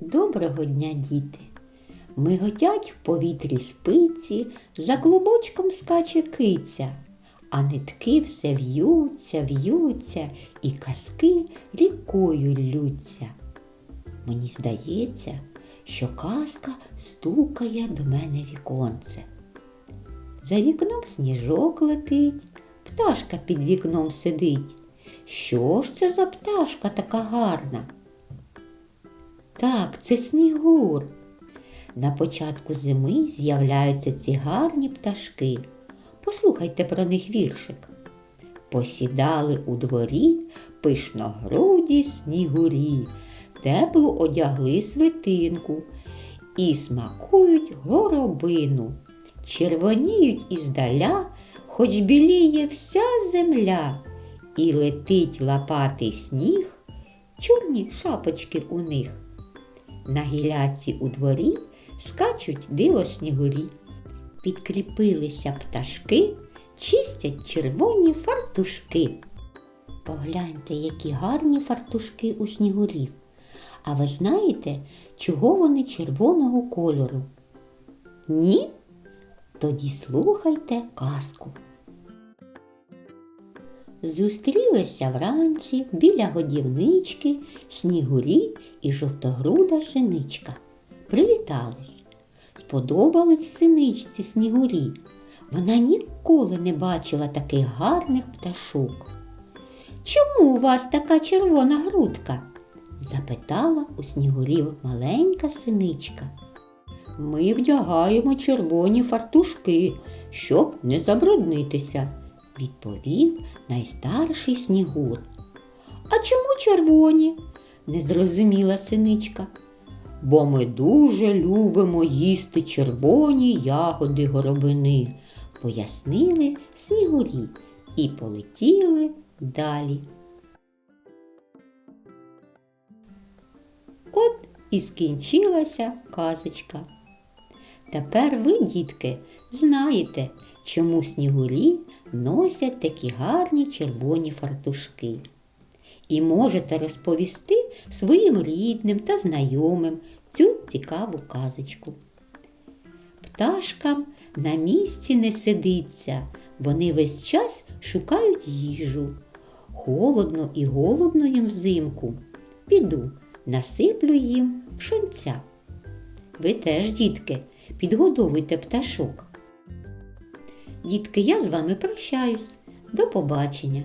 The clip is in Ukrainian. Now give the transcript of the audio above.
Доброго дня, діти! Миготять в повітрі спиці, за клубочком скаче киця, а нитки все в'ються, в'ються, і казки рікою ллються. Мені здається, що казка стукає до мене віконце. За вікном сніжок летить, пташка під вікном сидить. Що ж це за пташка така гарна? Так, це снігур. На початку зими з'являються ці гарні пташки. Послухайте про них віршик. Посідали у дворі пишногруді снігурі, теплу одягли свитинку і смакують горобину, червоніють іздаля, хоч біліє вся земля, і летить лапатий сніг, чорні шапочки у них. На гіляці у дворі скачуть диво снігурі. Підкріпилися пташки, чистять червоні фартушки. Погляньте, які гарні фартушки у снігурів. А ви знаєте, чого вони червоного кольору? Ні? Тоді слухайте казку. Зустрілися вранці біля годівнички снігурі і жовтогруда синичка. Привітались. Сподобались синичці снігурі. Вона ніколи не бачила таких гарних пташок. Чому у вас така червона грудка? запитала у снігурів маленька синичка. Ми вдягаємо червоні фартушки, щоб не забруднитися, відповів найстарший снігур. А чому червоні? Не зрозуміла синичка. Бо ми дуже любимо їсти червоні ягоди горобини, пояснили снігурі і полетіли далі. От і скінчилася казочка. Тепер ви, дітки, знаєте, чому снігурі носять такі гарні червоні фартушки. І можете розповісти своїм рідним та знайомим цю цікаву казочку. Пташкам на місці не сидиться, вони весь час шукають їжу. Холодно і голодно їм взимку. Піду, насиплю їм пшонця. Ви теж, дітки, підгодовуйте пташок. Дітки, я з вами прощаюсь. До побачення,